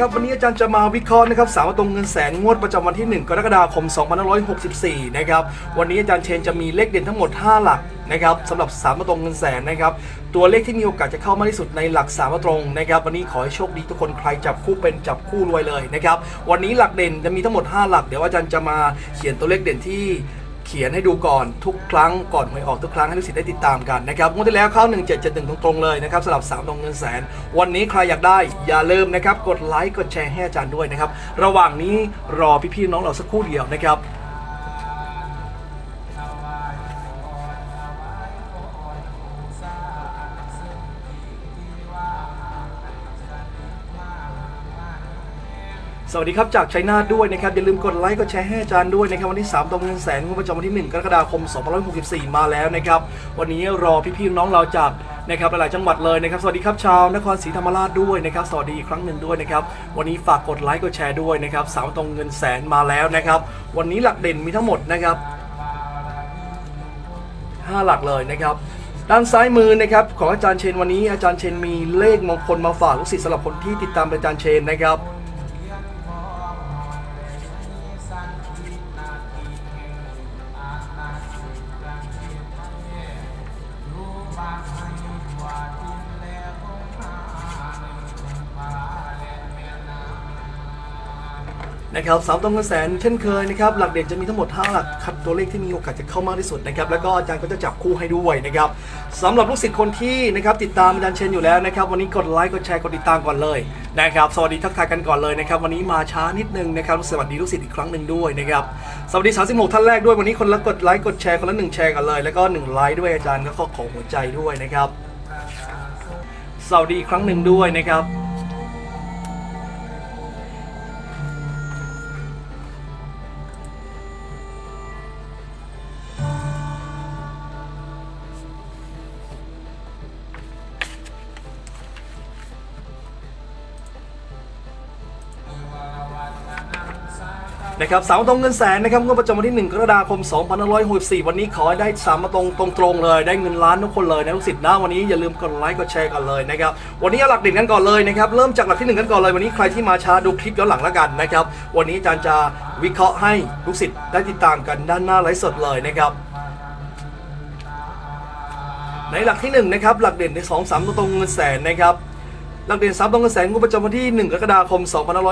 ครับ วันนี้อาจารย์จะมาวิเคราะห์นะครับสามตรงเงินแสนงวดประจำวันที่ 1 กรกฎาคม 2564 นะครับ วันนี้อาจารย์เชนจะมีเลขเด่นทั้งหมด 5 หลักนะครับสำหรับสามตรงเงินแสนนะครับ ตัวเลขที่มีโอกาสจะเข้ามากที่สุดในหลักสามตรงนะครับ วันนี้ขอให้โชคดีทุกคนใครจับคู่เป็นจับคู่รวยเลยนะครับ วันนี้หลักเด่นจะมีทั้งหมด 5 หลัก เดี๋ยวอาจารย์จะมาเขียนตัวเลขเด่นที่ เขียนให้ดูก่อนทุกครั้งก่อนหวยออกทุกครั้งให้ลูกศิษย์ได้ติดตามกันนะครับงวดที่แล้วเข้า 1771 ตรงๆเลยนะครับสำหรับ3ตรงเงินแสน วันนี้ใครอยากได้อย่าลืมนะครับกดไลค์กดแชร์ให้อาจารย์ด้วยนะครับระหว่างนี้รอพี่ๆน้องเราสักครู่เดียวนะครับ วัสดีครับจากชัยนาทด้วยนะครับ อย่าลืมกดไลค์กดแชร์ให้อาจารย์ด้วยนะครับ วันที่3ตรงเงินแสนงวดประจำวันที่ 1 กรกฎาคม 2564 มาแล้วนะครับ วันนี้รอพี่ๆน้องเราจากนะครับหลายๆจังหวัดเลยนะครับ สวัสดีครับชาวนครศรีธรรมราชด้วยนะครับ สวัสดีอีกครั้งหนึ่งด้วยนะครับ วันนี้ฝากกดไลค์กดแชร์ด้วยนะครับสามตรงเงินแสนมาแล้วนะครับ วันนี้หลักเด่นมีทั้งหมดนะครับ5หลักเลยนะครับด้านซ้ายมือนะครับของอาจารย์เชนวันนี้อาจารย์เชนมีเลขมงคลมาฝากลูกศิษย์สำหรับคนที่ติดตามอาจารย์เชนนะครับ นะครับสามตรงเงินแสนเช่นเคยนะครับหลักเด่นจะมีทั้งหมด 5 หลักคัดตัวเลขที่มีโอกาสจะเข้ามากที่สุดนะครับแล้วก็อาจารย์ก็จะจับคู่ให้ด้วยนะครับสำหรับลูกศิษย์คนที่นะครับติดตามอาจารย์เชนอยู่แล้วนะครับวันนี้กดไลค์กดแชร์กดติดตามก่อนเลยนะครับสวัสดีทักทายกันก่อนเลยนะครับวันนี้มาช้านิดนึงนะครับสวัสดีลูกศิษย์อีกครั้งหนึ่งด้วยนะครับสวัสดี 36 ท่านแรกด้วยวันนี้คนละกดไลค์กดแชร์คนละหนึ่งแชร์กันเลย แล้วก็1ไลค์ด้วยอาจารย์ก็ขอขอหัวใจด้วยนะครับสวัสดีอีกครั้งหนึ่งด้วยนะครับ นะครับสามตรงเงินแสนนะครับงวดประจำวันที่ 1 กรกฎาคม 2564 วันนี้ขอให้ได้สามมาตรงตรงตรงๆเลย ได้เงินล้านทุกคนเลยนะลูกศิษย์นะวันนี้อย่าลืมกดไลค์กดแชร์กันเลยนะครับวันนี้เอาหลักเด่นกันก่อนเลยนะครับเริ่มจากหลักที่ 1 กันก่อนเลย วันนี้ใครที่มาช้าดูคลิปย้อนหลังแล้วกันนะครับวันนี้อาจารย์จะวิเคราะห์ให้ลูกศิษย์ได้ติดตามกันด้านหน้าไลฟ์สดเลยนะครับในหลักที่1นะครับหลักเด่นใน2 3ตรงเงินแสนนะครับ หลักเด่น3ตรงเงินแสงวดประจำวันที่ 1 กรกฎาคม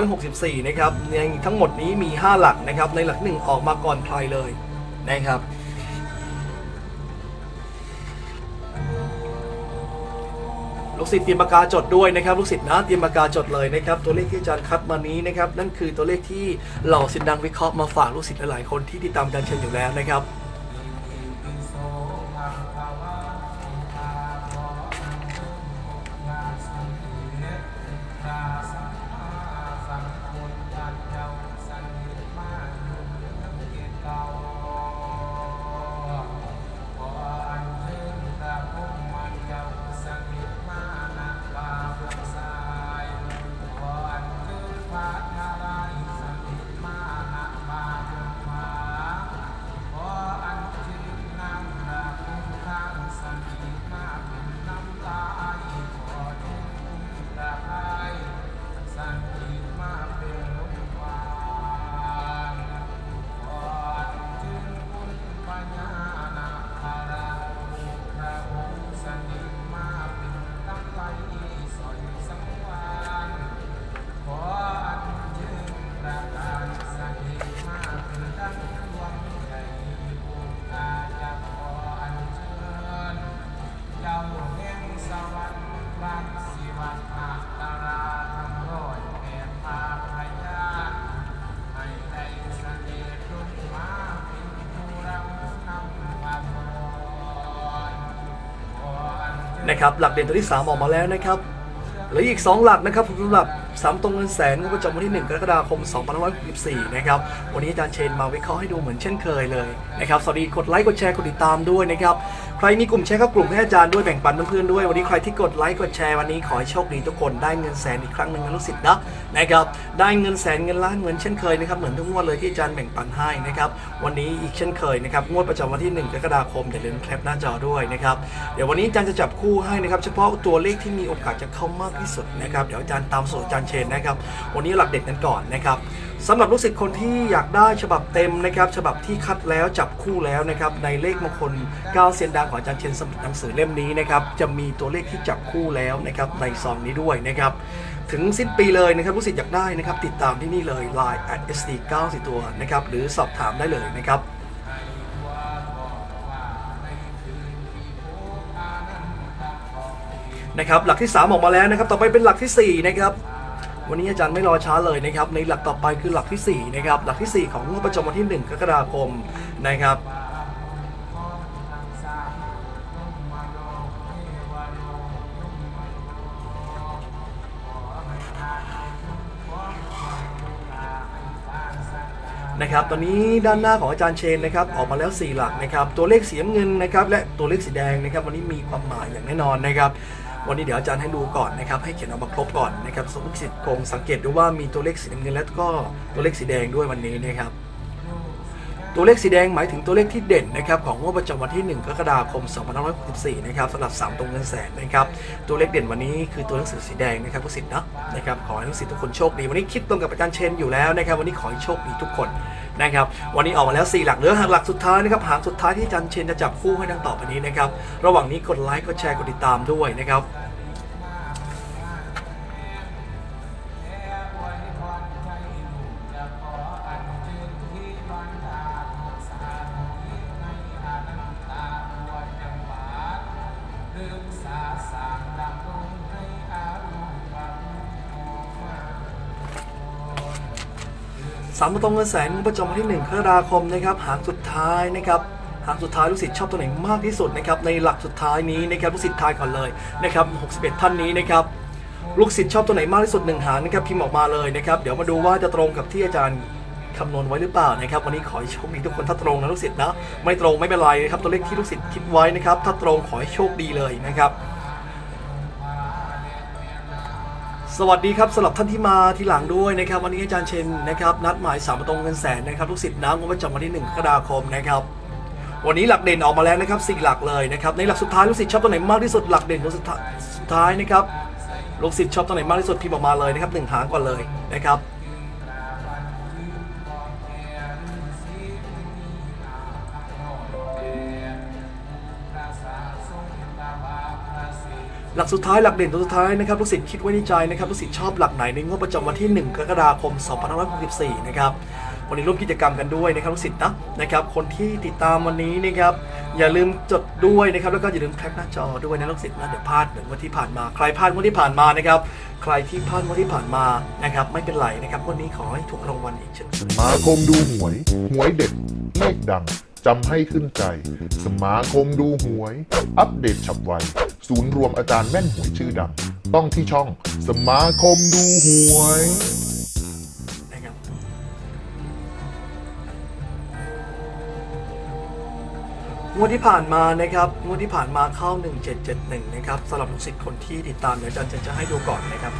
2564 นะครับในทั้งหมดนี้มี 5 หลักนะครับ ในหลักหนึ่งออกมาก่อนใครเลยนะครับ ลูกศิษย์เตรียมปากกาจดด้วยนะครับลูกศิษย์นะเตรียมปากกาจดเลยนะครับ ตัวเลขที่อาจารย์คัดมานี้นะครับ นั่นคือตัวเลขที่เหล่าศิษย์ดังวิเคราะห์มาฝากลูกศิษย์หลายๆคนที่ติดตามการเชิญอยู่แล้วนะครับ นะครับหลักเด่นตัวที่ 3 ออกมาแล้วนะครับเหลืออีก 2 หลักนะครับสำหรับสามตรงเงินแสนงบประจำวันที่ 1 กรกฎาคม 2564 นะครับ วันนี้อาจารย์เชนมาวิเคราะห์ให้ดูเหมือนเช่นเคยเลยนะครับ สวัสดีกดไลค์ กดแชร์ กดติดตามด้วยนะครับ ใครมีกลุ่มแชร์เข้ากลุ่มให้อาจารย์ด้วยแบ่งปันเพื่อนๆด้วย วันนี้ใครที่กดไลค์กดแชร์วันนี้ขอให้โชคดีทุกคนได้เงินแสนอีกครั้งหนึ่งนะลูกศิษย์นะนะครับได้เงินแสนเงินล้านเหมือนเช่นเคยนะครับเหมือนทุกงวดเลยที่อาจารย์แบ่งปันให้นะครับวันนี้อีกเช่นเคยนะครับงวดประจำวันที่ 1กรกฎาคมอย่าลืมแคปหน้าจอด้วยนะครับเดี๋ยววันนี้อาจารย์จะจับคู่ให้นะครับเฉพาะตัวเลขที่มีโอกาสจะเข้ามากที่สุดนะครับเดี๋ยวอาจารย์ตามสูตรอาจารย์เชนนะครับวันนี้หลักเด็ดกันก่อนนะครับ สำหรับลูกศิษย์คนที่อยากได้ฉบับเต็มนะครับ ฉบับที่คัดแล้วจับคู่แล้วนะครับ ในเลขมงคล9เซียนดังของอาจารย์เชนสมุดหนังสือเล่มนี้นะครับ จะมีตัวเลขที่จับคู่แล้วนะครับในซองนี้ด้วยนะครับ ถึงสิ้นปีเลยนะครับลูกศิษย์อยากได้นะครับ ติดตามที่นี่เลย Line at sd 90ตัวนะครับ หรือสอบถามได้เลยนะครับนะครับหลักที่ 3 ออกมาแล้วนะครับ ต่อไปเป็นหลักทีสี่4 นะครับ วันนี้อาจารย์ไม่รอช้าเลยนะครับ ในหลักต่อไปคือหลักทีสี่4นะครับ หลักทีสี่ 4 ของงวดประจำวันที่ 1 กรกฎาคมนะครับนะครับ ตอนนี้ด้านหน้าของอาจารย์เชนนะครับ ออกมาแล้ว 4 หลักนะครับ ตัวเลขสีเงินนะครับ และตัวเลขสีแดงนะครับ วันนี้มีความหมายอย่างแน่นอนนะครับ วันนี้เดี๋ยวอาจารย์ให้ดูก่อนนะครับให้เขียนเอามาครบก่อนนะครับสมมติสิทธิ์คงสังเกตดูว่ามีตัวเลขสีน้ำเงินและก็ตัวเลขสีแดงด้วยวันนี้นะครับตัวเลขสีแดงหมายถึงตัวเลขที่เด่นนะครับของงวดประจำวันที่ 1 กรกฎาคม 2564 นะครับสำหรับ 3 ตรงเงินแสนนะครับตัวเลขเด่นวันนี้คือตัวหนังสือสีแดงนะครับลูกศิษย์นะนะครับขอให้ลูกศิษย์ทุกคนโชคดี วันนี้คิดตรงกับอาจารย์เชนอยู่แล้วนะครับวันนี้ขอให้โชคดีทุกคน นะครับวันนี้ออกมาแล้ว 4 หลักเหลือหางหลักสุดท้ายนะครับหางสุดท้ายที่จันเชนจะจับคู่ให้ดังต่อไปนี้นะครับระหว่างนี้กดไลค์กดแชร์กดติดตามด้วยนะครับามตรงเงินแสนประจำวันที่1กรกฎาคมนะครับหางสุดท้ายนะครับหางสุดท้ายลูกศิษย์ชอบตัวไหนมากที่สุดนะครับในหลักสุดท้ายนี้นะครับลูกศิษย์ทายก่อนเลยนะครับ61 ท่านนี้นะครับลูกศิษย์ชอบตัวไหนมากที่สุดหนึ่งหางนะครับพิมพ์ออกมาเลยนะครับเดี๋ยวมาดูว่าจะตรงกับที่อาจารย์คำนวณไว้หรือเปล่านะครับวันนี้ขอให้โชคดีทุกคนถ้าตรงนะลูกศิษย์นะไม่ตรงไม่เป็นไรนะครับตัวเลขที่ลูกศิษย์คิดไว้นะครับถ้าตรงขอให้โชคดีเลยนะครับ สวัสดีครับสำหรับท่านที่มาทีหลังด้วยนะครับ วันนี้อาจารย์เชนนะครับนัดหมายสามประตรงเงินแสนนะครับลูกศิษย์น้ำงบประจำวันที่1กรกฎาคมนะครับวันนี้หลักเด่นออกมาแล้วนะครับสี่หลักเลยนะครับในหลักสุดท้ายลูกศิษย์ชอบตัวไหนมากที่สุดหลักเด่นตัวสุดท้ายนะครับลูกศิษย์ชอบตัวไหนมากที่สุดพิมพ์ออกมาเลยนะครับหนึ่งหางก่อนเลยนะครับ หลักสุดท้ายหลักเด่นตัวสุดท้ายนะครับลูกศิษย์คิดไว้ในใจนะครับลูกศิษย์ชอบหลักไหนในงวดประจำวันที่ 1 กรกฎาคม 2564 นะครับวันนี้ร่วมกิจกรรมกันด้วยนะครับลูกศิษย์นะนะครับ คนที่ติดตามวันนี้นะครับอย่าลืมจดด้วยนะครับแล้วก็อย่าลืมแคปหน้าจอด้วยนะลูกศิษย์นะเดี๋ยวพลาดเหมือนวันที่ผ่านมาใครพลาดวันที่ผ่านมานะครับใครที่พลาดวันที่ผ่านมานะครับไม่เป็นไรนะครับวันนี้ขอให้ถูกรางวัลอีกเช่นสมาคมดูหวยหวยเด็ดเลขดัง จำให้ขึ้นใจ สมาคมดูหวย อัปเดตฉับไว ศูนย์รวมอาจารย์แม่นหวยชื่อดัง ต้องที่ช่องสมาคมดูหวยงวดที่ผ่านมานะครับงวดที่ผ่านมาเข้า 1771 นะครับสำหรับลูกศิษย์คนที่ติดตามเดี๋ยวอาจารย์จะให้ดูก่อนนะครับ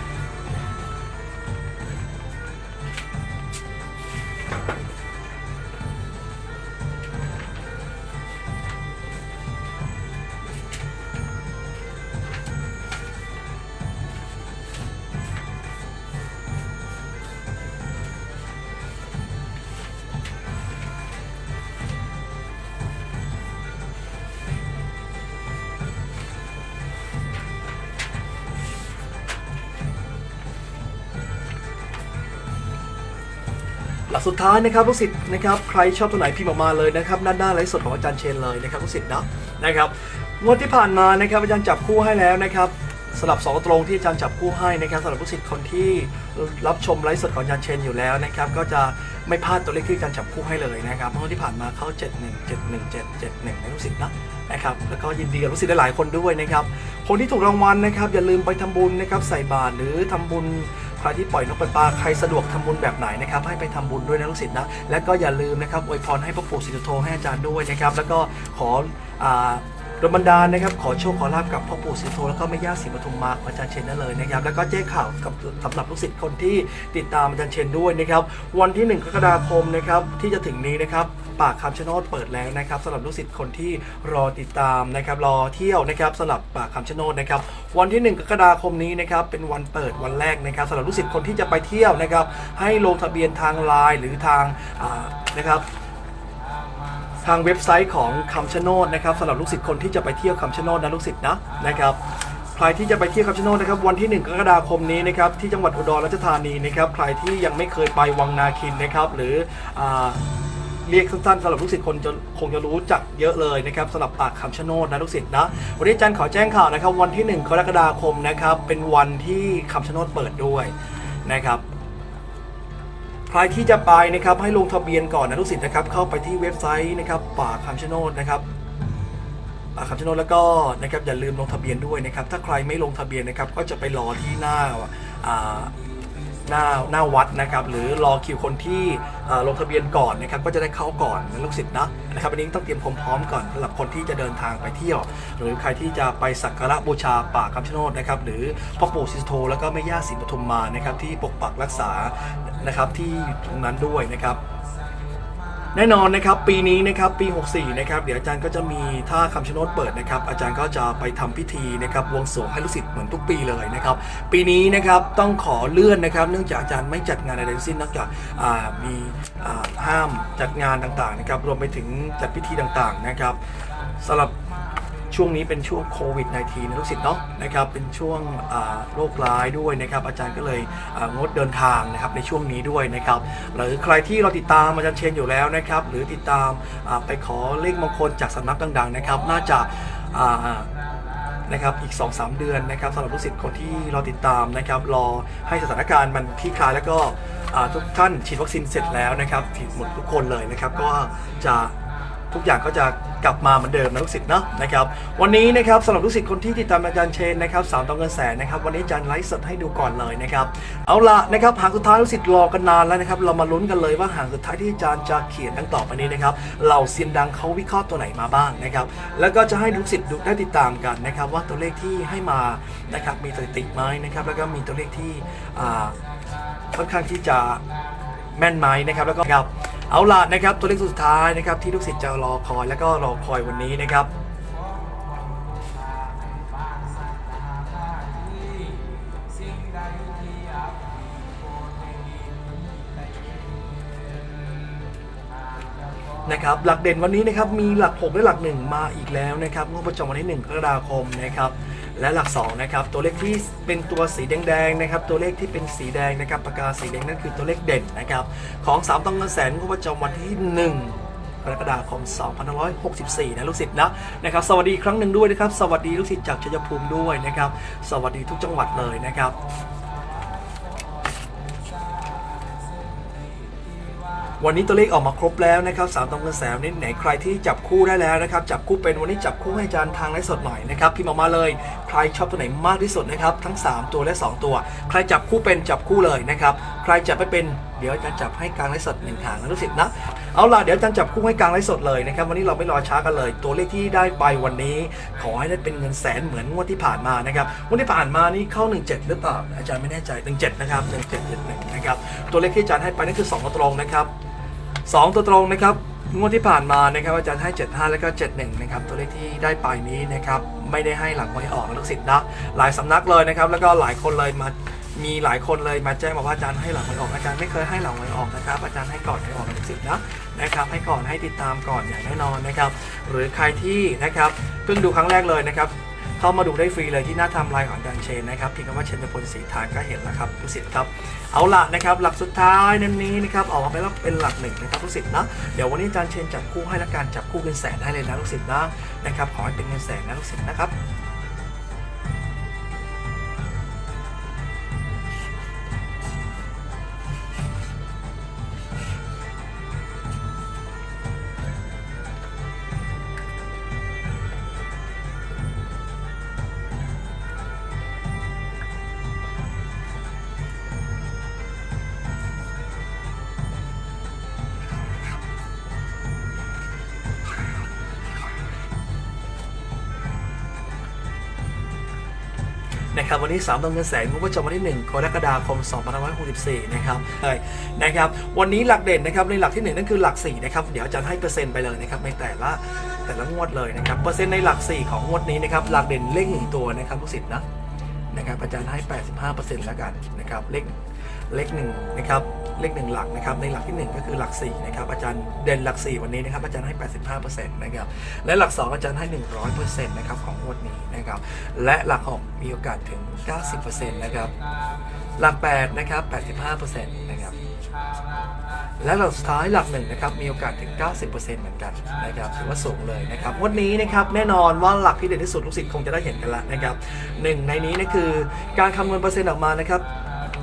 ลักสุดท้ายนะครับลูกศิษย์นะครับใครชอบตัวไหนพิมพ์ออกมาเลยนะครับด้านหน้าไลฟ์สดของอาจารย์เชนเลยนะครับลูกศิษย์นะนะครับงวดที่ผ่านมานะครับอาจารย์จับคู่ให้แล้วนะครับสลับสองตรงที่อาจารย์จับคู่ให้นะครับสำหรับลูกศิษย์คนที่รับชมไลฟ์สดของอาจารย์เชนอยู่แล้วนะครับก็จะไม่พลาดตัวเลขที่อาจารย์จับคู่ให้เลยนะครับงวดที่ผ่านมาเข้า 71 71 771นะลูกศิษย์นะนะครับแล้วก็ยินดีกับลูกศิษย์หลายๆคนด้วยนะครับคนที่ถูกรางวัลนะครับอย่าลืมไปทำบุญนะครับใส่บาตรหรือทำบุญ ครที่ปล่อยนกปล่อยปลาใครสะดวกทำบุญแบบไหนนะครับให้ไปทำบุญด้วยนะลูกศิษย์นะและก็อย่าลืมนะครับอวยพรให้พระปู่ศรีสุโธให้อาจารย์ด้วยนะครับแล้วก็ขออ่า ดบันดาลนะครับขอโชคขอลาบกับพ่อปู่ศรีโธแล้วก็แม่ย่าศรีปทุมมาของอาจารย์เชนได้เลยนะครับแล้วก็แจ้งข่าวกับสำหรับลูกศิษย์คนที่ติดตามอาจารย์เชนด้วยนะครับวันที่ 1 กรกฎาคมนะครับที่จะถึงนี้นะครับปากคำชะโนดเปิดแล้วนะครับสำหรับลูกศิษย์คนที่รอติดตามนะครับรอเที่ยวนะครับสำหรับปากคำชะโนดนะครับวันที่ 1 กรกฎาคมนี้นะครับเป็นวันเปิดวันแรกนะครับสำหรับลูกศิษย์คนที่จะไปเที่ยวนะครับให้ลงทะเบียนทางไลน์หรือทางนะครับ ทางเว็บไซต์ของคำชะโนดนะครับสำหรับลูกศิษย์คนที่จะไปเที่ยวคำชะโนดนะลูกศิษย์นะนะครับใครที่จะไปเที่ยวคำชะโนดนะครับวันที่ 1 กรกฎาคมนี้นะครับที่จังหวัดอุดรราชธานีนะครับใครที่ยังไม่เคยไปวังนาคินนะครับหรืออเรียกสั้นๆสำหรับลูกศิษย์คนจะคงจะรู้จักเยอะเลยนะครับสำหรับปากคำชะโนดนะลูกศิษย์นะวันนี้อาจารย์ขอแจ้งข่าวนะครับ วันที่ 1 กรกฎาคมนะครับเป็นวันที่คำชะโนดเปิดด้วยนะครับ ใครที่จะไปนะครับให้ลงทะเบียนก่อนนะลูกศิษย์นะครับเข้าไปที่เว็บไซต์นะครับป่าคำชะโนดนะครับป่าคำชะโนดแล้วก็นะครับอย่าลืมลงทะเบียนด้วยนะครับ ถ้าใครไม่ลงทะเบียนนะครับก็จะไปรอที่หน้าหน้าหน้าวัดนะครับหรือรอคิวคนที่ลงทะเบียนก่อนนะครับก็จะได้เข้าก่อนนะลูกศิษย์นะนะครับอันนี้ต้องเตรียมความพร้อมก่อนสำหรับคนที่จะเดินทางไปเที่ยว หรือใครที่จะไปสักการะบูชาป่าคำชะโนดนะครับหรือพ่อปู่ศรีสุโธแล้วก็แม่ย่าศรีปทุมมานะครับที่ปกปักรักษา นะครับที่อยู่ตรงนั้นด้วยนะครับแน่นอนนะครับปีนี้นะครับปี 64 นะครับเดี๋ยวอาจารย์ก็จะมีถ้าคำชะโนดเปิดนะครับ อาจารย์ก็จะไปทำพิธีนะครับวงสวงให้ลูกศิษย์เหมือนทุกปีเลยนะครับ ปีนี้นะครับต้องขอเลื่อนนะครับ เนื่องจากอาจารย์ไม่จัดงานอะไรทั้งสิ้นนอกจากมีห้ามจัดงานต่างๆนะครับรวมไปถึงจัดพิธีต่างๆนะครับสำหรับ ช่วงนี้เป็นช่วงโควิด -19 นะลูกศิษย์เนาะนะครับเป็นช่วงโรคร้ายด้วยนะครับ อาจารย์ก็เลยงดเดินทางนะครับในช่วงนี้ด้วยนะครับหรือใครที่เราติดตามอาจารย์เชนอยู่แล้วนะครับ หรือติดตามไปขอเลขมงคลจากสำนักดังๆนะครับ น่าจะนะครับอีก 2-3 เดือนนะครับสำหรับลูกศิษย์คนที่เรอติดตามนะครับ รอให้สถานการณ์มันคลี่คลายแล้วก็ทุกท่านฉีดวัคซีนเสร็จแล้วนะครับฉีดหมดทุกคนเลยนะครับ ก็จะ ทุกอย่างก็จะกลับมาเหมือนเดิมนะลูกศิษย์เนาะนะครับวันนี้นะครับสำหรับลูกศิษย์คนที่ติดตามอาจารย์เชนนะครับสามตองเงินแสนนะครับวันนี้อาจารย์ไลฟ์สดให้ดูก่อนเลยนะครับเอาละนะครับหางสุดท้ายลูกศิษย์รอกันนานแล้วนะครับเรามาลุ้นกันเลยว่าหางสุดท้ายที่อาจารย์จะเขียนดังต่อไปนี้นะครับเหล่าเซียนดังเขาวิเคราะห์ตัวไหนมาบ้างนะครับแล้วก็จะให้ลูกศิษย์ดูได้ติดตามกันนะครับว่าตัวเลขที่ให้มานะครับมีสถิติไหมนะครับแล้วก็มีตัวเลขที่อ่าค่อนข้างที่จะแม่นไหมนะครับแล้วก็ครับเอาล่ะนะครับตัวเลขสุดท้ายนะครับที่ลูกศิษย์จะรอคอยแล้วก็รอคอยวันนี้นะครับนะครับหลักเด่นวันนี้นะครับมีหลัก 6 และหลัก 1 มาอีกแล้วนะครับงวดประจำวันที่1กรกฎาคมนะครับ และหลัก2นะครับตัวเลขที่เป็นตัวสีแดงๆนะครับตัวเลขที่เป็นสีแดงนะครับปากกาสีแดงนั่นคือตัวเลขเด่นนะครับของ3ต้องเงินแสนงวดประจำวันที่ 1กรกฎาคม2564 นะลูกศิษย์นะนะครับ สวัสดีครั้งหนึ่งด้วยนะครับ สวัสดีลูกศิษย์จากชัยภูมิด้วยนะครับ สวัสดีทุกจังหวัดเลยนะครับ วันนี้ตัวเลขออกมาครบแล้วนะครับสามตรงกันแสมนี่ไหนใครที่จับคู่ได้แล้วนะครับจับคู่เป็นวันนี้จับคู่ให้อาจารย์ทางไลฟ์สดหน่อยนะครับพิมพ์ออกมาเลย ใครชอบตัวไหนมากที่สุดนะครับทั้ง 3 ตัวและ 2 ตัว ใครจับคู่เป็นจับคู่เลยนะครับใครจับไม่เป็นเดี๋ยวอาจารย์จับให้กลางไลฟ์สดหนึ่งทางนะลูกศิษย์นะเอาล่ะเดี๋ยวอาจารย์จับคู่ให้กลางไลฟ์สดเลยนะครับวันนี้เราไม่รอช้ากันเลย ตัวเลขที่ได้ไปวันนี้ ขอให้ได้เป็นเงินแสนเหมือนงวดที่ผ่านมานะครับงวดที่ผ่านมานี่เข้า 17 หรือเปล่าอาจารย์ไม่แน่ใจ 17 นะครับ1771นะครับตัวเลขที่อาจารย์ให้ไปนั่นคือ2ตรงนะครับ สองตัวตรงนะครับงวดที่ผ่านมานะครับอาจารย์ให้ 75 แล้วก็ 71 นะครับตัวเลขที่ได้ไปนี้นะครับไม่ได้ให้หลังหวยออกลูกศิษย์นะหลายสำนักเลยนะครับแล้วก็หลายคนเลยมามีหลายคนเลยมาแจ้งมาว่าอาจารย์ให้หลังหวยออกอาจารย์ไม่เคยให้หลังหวยออกนะครับอาจารย์ให้ก่อนหวยออกลูกศิษย์นะนะครับให้ก่อนให้ติดตามก่อนอย่างแน่นอนนะครับหรือใครที่นะครับเพิ่งดูครั้งแรกเลยนะครับ เข้ามาดูได้ฟรีเลยที่หน้าทำลายของอาจารย์เชนนะครับพิมพ์คำว่าเชนจพลสีทานก็เห็นแล้วครับทุกศิษย์ครับเอาละนะครับหลักสุดท้ายนั้นนี้นะครับออกมาเป็นแล้วเป็นหลักหนึ่งนะครับทุกศิษย์นะเดี๋ยววันนี้อาจารย์เชนจับคู่ให้ละกันจับคู่เงินแสนให้เลยนะลูกศิษย์นะนะครับขอให้เป็นเงินแสนนะลูกศิษย์นะครับ นะครับวันนี้3ตรงเงินแสนงวดประจำวันที่ 1 กรกฎาคม2564 นะครับใช่นะครับ วันนี้หลักเด่นนะครับในหลักที่ 1 นั่นคือหลัก 4 นะครับ เดี๋ยวอาจารย์ให้เปอร์เซ็นต์ไปเลยนะครับในแต่ละแต่ละงวดเลยนะครับ เปอร์เซ็นต์ในหลัก 4 ของงวดนี้นะครับหลักเด่นเลขหนึ่งตัวนะครับลูกศิษย์นะนะครับอาจารย์ให้ 85%แล้วกันนะครับเลขเลขหนึ่งนะครับ เลขหนึ่งหลักนะครับในหลักที่หนึ่งก็คือหลักสี่นะครับอาจารย์เด่นหลักสี่วันนี้นะครับอาจารย์ให้ 85%นะครับและหลักสองอาจารย์ให้ 100%นะครับของงวดนี้นะครับและหลักหกมีโอกาสถึง 90%นะครับหลักแปดนะครับ85%นะครับและหลักสุดท้ายหลักหนึ่งนะครับมีโอกาสถึง 90%เหมือนกันนะครับถือว่าสูงเลยนะครับวันนี้นะครับแน่นอนว่าหลักที่เด่นที่สุดลูกศิษย์คงจะได้เห็นกันล้วนะครับหนึ่งในนี้นะคือการคำนวณเปอร์เซ็นต์ออกมานะครับ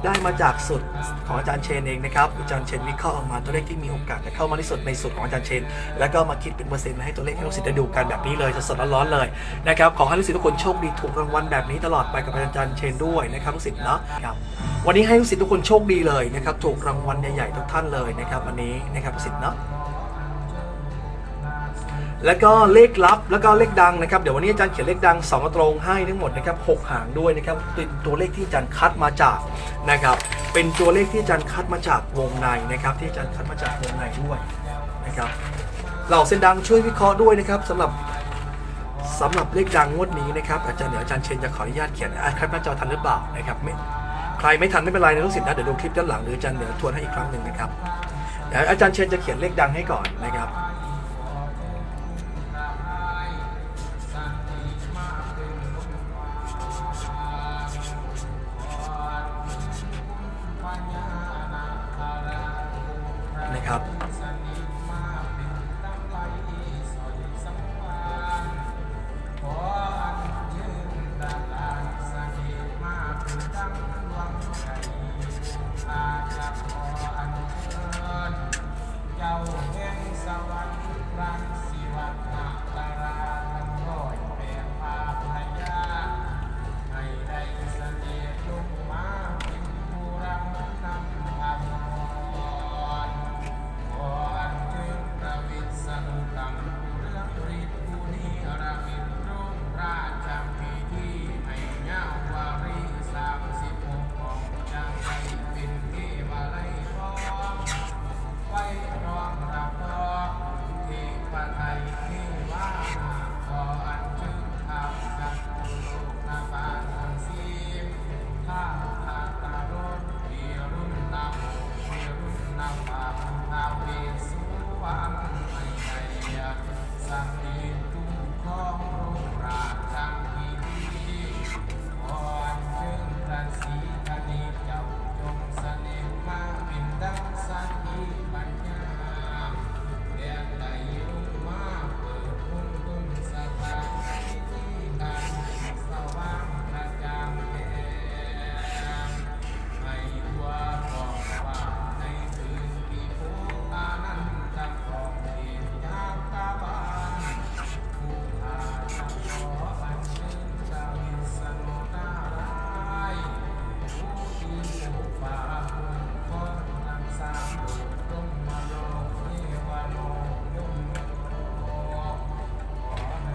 ได้มาจากสุดของอาจารย์เชนเองนะครับอาจารย์เชนวิเคราะห์ออกมาตัวเลขที่มีโอกาสจะเข้ามาที่สุดในสุดของอาจารย์เชน แล้วก็มาคิดเป็นเปอร์เซ็นต์ให้ตัวเลขให้ลูกศิษย์ได้ดูกันแบบนี้เลยสดๆร้อนๆเลยนะครับขอให้ลูกศิษย์ทุกคนโชคดีถูกรางวัลแบบนี้ตลอดไปกับอาจารย์เชนด้วยนะครับลูกศิษย์เนาะครับวันนี้ให้ลูกศิษย์ทุกคนโชคดีเลยนะครับถูกรางวัลใหญ่ๆทุกท่านเลยนะครับวันนี้นะครับลูกศิษย์เนาะ แล้วก็เลขลับแล้วก็เลขดังนะครับเดี๋ยววันนี้อาจารย์เขียนเลขดัง2ตรงให้ทั้งหมดนะครับหกหางด้วยนะครับเป็นตัวเลขที่อาจารย์คัดมาจากนะครับ เป็นตัวเลขที่อาจารย์คัดมาจากวงในนะครับ ที่อาจารย์คัดมาจากวงในด้วยนะครับเหล่าเส้นดังช่วยวิเคราะห์ด้วยนะครับสำหรับสำหรับเลขดังงวดนี้นะครับอาจารย์เดี๋ยวอาจารย์เชนจะขออนุญาตเขียนอะครับหน้าจอทันหรือเปล่านะครับไม่ใครไม่ทันไม่เป็นไรนะลูกศิษย์นะเดี๋ยวดูคลิปด้านหลังหรืออาจารย์เดี๋ยวทวนให้อีกครั้งหนึ่งนะครับเดี๋ยวอาจารย์เชนจะเขียนเลขดังให้ก่อนนะครับนะครับ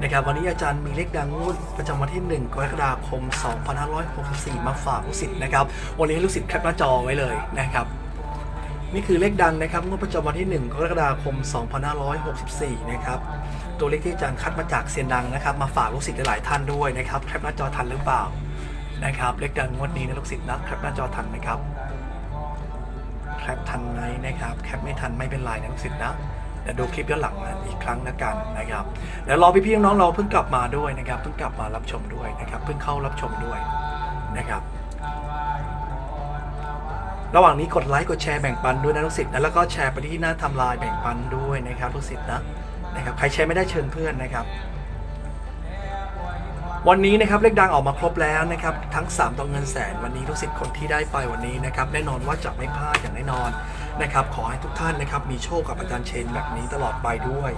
นะครับวันนี้อาจารย์มีเลขดังงวดประจำวันที่ 1 กรกฎาคม 2564 มาฝากลูกศิษย์นะครับ วันนี้ให้ลูกศิษย์แคปหน้าจอไว้เลยนะครับนี่คือเลขดังนะครับงวดประจำวันที่ 1 กรกฎาคม 2564 นะครับ ตัวเลขที่อาจารย์คัดมาจากเซียนดังนะครับ มาฝากลูกศิษย์หลายท่านด้วยนะครับแคปหน้าจอทันหรือเปล่านะครับ เลขดังงวดนี้นะลูกศิษย์นะแคปหน้าจอทันไหมครับแคปทันไหมนะครับแคปไม่ทันไม่เป็นไรนะลูกศิษย์นะ เดี๋ยวดูคลิปย้อนหลังนะอีกครั้งละกันนะครับเดี๋ยวรอพี่ๆน้องๆเราเพิ่งกลับมาด้วยนะครับ เพิ่งกลับมารับชมด้วยนะครับ เพิ่งเข้ารับชมด้วยนะครับ ระหว่างนี้กดไลค์กดแชร์แบ่งปันด้วยนะลูกศิษย์นะแล้วก็แชร์ไปที่หน้าทำลายแบ่งปันด้วยนะครับลูกศิษย์นะนะครับใครแชร์ไม่ได้เชิญเพื่อนนะครับวันนี้นะครับเลขดังออกมาครบแล้วนะครับทั้ง 3 ตัวเงินแสนวันนี้ลูกศิษย์คนที่ได้ไปวันนี้นะครับแน่นอนว่าจะไม่พลาดอย่างแน่นอน นะครับขอให้ทุกท่านนะครับมีโชคกับอาจารย์เชนแบบนี้ตลอดไปด้วย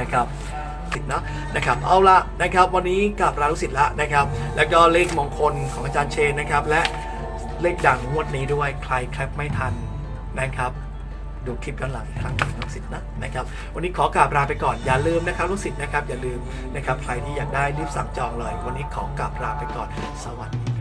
นะครับสิทธิ์นะนะครับเอาละนะครับวันนี้กับลาลูกศิษย์ละนะครับ แล้วก็เลขมงคลของอาจารย์เชนนะครับ และเลขดังงวดนี้ด้วยใครแคปไม่ทันนะครับดูคลิปย้อนหลังอีกครั้งหนึ่งลูกศิษย์นะนะครับ วันนี้ขอกราบลาไปก่อนอย่าลืมนะครับลูกศิษย์นะครับอย่าลืมนะครับใครที่อยากได้รีบสั่งจองเลย วันนี้ขอกราบลาไปก่อนสวัสดี